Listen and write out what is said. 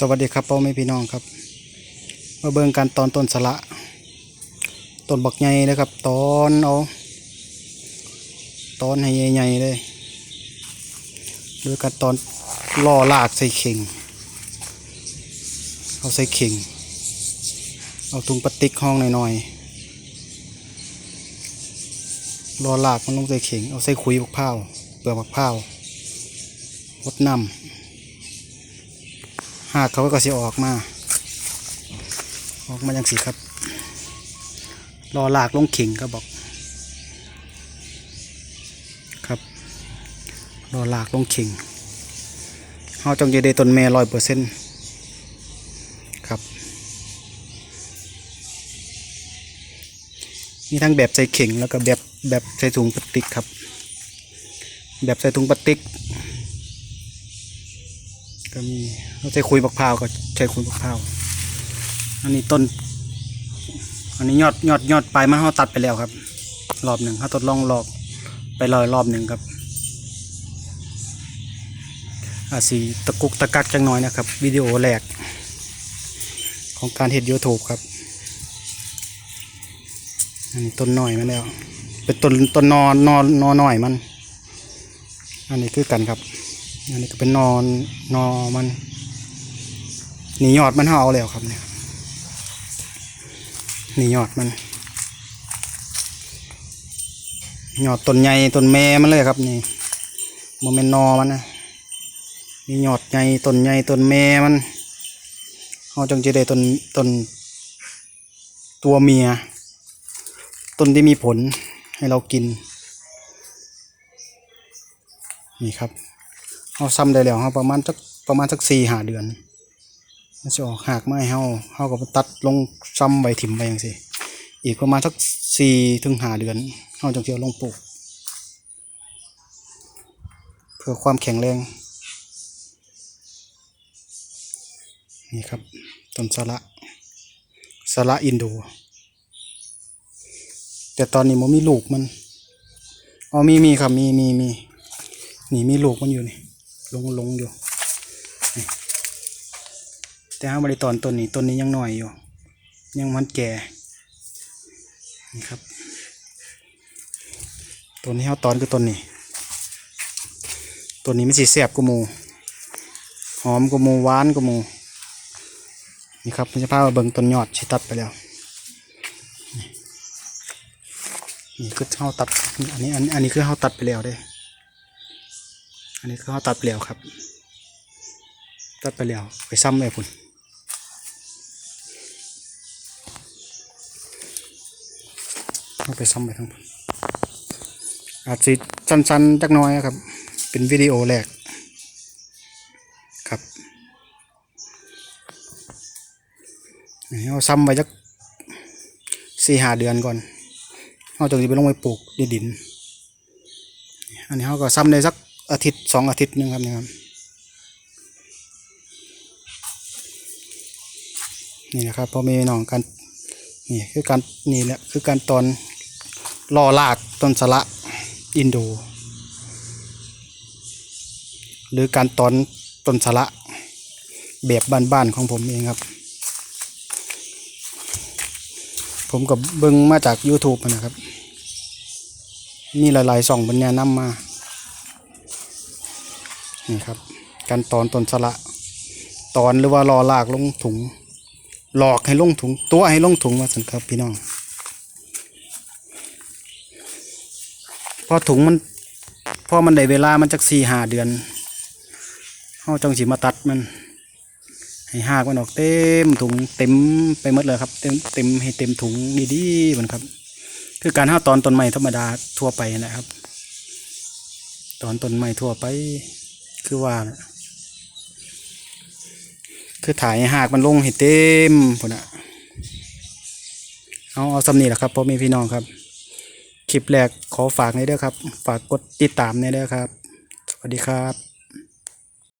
สวัสดีครับพ่อแม่พี่น้องครับ มาเบิ่งการตอนต้นสละต้นบักใหญ่เลยครับ ตอนเอาตอนให้ใหญ่ๆเลยโดยการตอนล่อลากใส่เข่งเอาใส่เข่งเอาถุงพลาสติกห้องหน่อยๆล่อลากมันลงใส่เข่งเอาใส่ขุยบักพร้าเปลือกบักพร้าวดน้ำ หากเขาก็สิออกมา ออกมาอย่างสิครับ รอหลากลงเข่งก็บอก ครับ รอหลากลงเข่งเขาจงจะได้ต้นแม่ร้อยเปอร์เซ็นต์ครับ มีทั้งแบบใส่เข่งแล้วก็แบบแบบใส่ถุงพลาสติกครับ แบบใส่ถุงพลาสติก ก็มีเราใช้คุยบักพร้าวก็ใช้คุยบักพร้าวอันนี้ต้น อันนี้ยอดยอดยอดปลายมันเขาตัดไปแล้วครับ รอบหนึ่งเขาทดลองรอบไปลอยรอบหนึ่งครับอาสีตะกุกตะกักจังน้อยนะครับ วิดีโอแรก ของการเห็ดยูทูบครับอันนี้ต้นหน้อยมันแล้ว เป็นต้นต้นนอนนอนนอหน่อยมัน อันนี้คือกันครับ อันนี้ก็เป็นนอนนอมันหนียอดมันเขาเอาแล้วครับเนี่ยหนียอดมันยอดต้นใหญ่ต้นแม่มันเลยครับนี่มันเป็นนอมันนะนี่ยอดใหญ่ต้นใหญ่ต้นแม่มันเขาจังจะได้ต้นต้นตัวเมียต้นที่มีผลให้เรากิน นี่ครับ เอาซ้ำได้แล้วเฮาประมาณสักประมาณสักสี่หาเดือนมันจะออกหากไม้เฮาเฮาก็ตัดลงซ้ำใบถิ่มไปอย่างสิอีกประมาณสักสี่ถึงหาเดือนเฮาจังเกี่ยวลงปลูก เพื่อความแข็งแรง นี่ครับต้นสละสละอินโด แต่ตอนนี้มันมีลูกมันอ๋อมีมีครับมีมีมีนี่มีลูกมันอยู่นี่ ลงลงอยู่ แต่ห้าบริตอนต้นนี้ต้นนี้ยังหน่อยอยู่ ยังมันแก่นี่ครับต้นนี้เขาตอนคือต้นนี้ต้นนี้มันสีแสบกว่าหมูหอมกว่าหมูหวานกว่าหมูนี่ครับมันจะพาเบิ่งต้นยอดที่ตัดไปแล้วนี่คือเขาตัดอันนี้อันอันนี้คือเขาตัดไปแล้วเด้ อันนี้คือเขาตัดไปแล้วครับ ตัดไปแล้วไปซ้ำไปพุ่นเอาไปซ้ำไปทั้งพุ่นอาจจะสั้นๆจักหน้อยครับ เป็นวิดีโอแรกครับเอาซ้ำไปจักสี่หาเดือนก่อนเอาจากนี้ไปลงไปปลูกในดิน อันนี้เขาก็ซ้ำได้สัก อาทิตย์สองอาทิตย์หนึงครับนี่ครับนี่นะครับพอมีน้องกันนี่คือการนี่แหละคือการตอนล่อลากต้นสละอินโด หรือการตอนต้นสละแบบบ้านๆของผมเองครับ ผมกับเบิ้งมาจาก YouTube นะครับ มีหลายๆส่องบนแนะนำมา นี่ครับการตอนต้นสละ ตอนหรือว่ารอลากลงถุง หลอกให้ลงถุง ตัวให้ลงถุงมาสันครับพี่น้องพอถุงมันพอมันได้เวลามันจักสี่หาเดือนเฮาจังสิมาตัดมัน ให้หากมันออกเต็มถุงเต็มไปหมดเลยครับ เต็มเต็มให้เต็มถุงดีๆมันครับ คือการห้าตอนต้นไม้ธรรมดาทั่วไปนะครับ ตอนต้นไม้ทั่วไป คือว่าคือถ่ายห้หากมันลงเห็ดเต็มพุ่นอะเอาเอาสำนีแหละครับพ่อแม่พี่น้องครับ คลิปแรกขอฝากในเด้อครับ ฝากกดติดตามในเด้อครับ สวัสดีครับ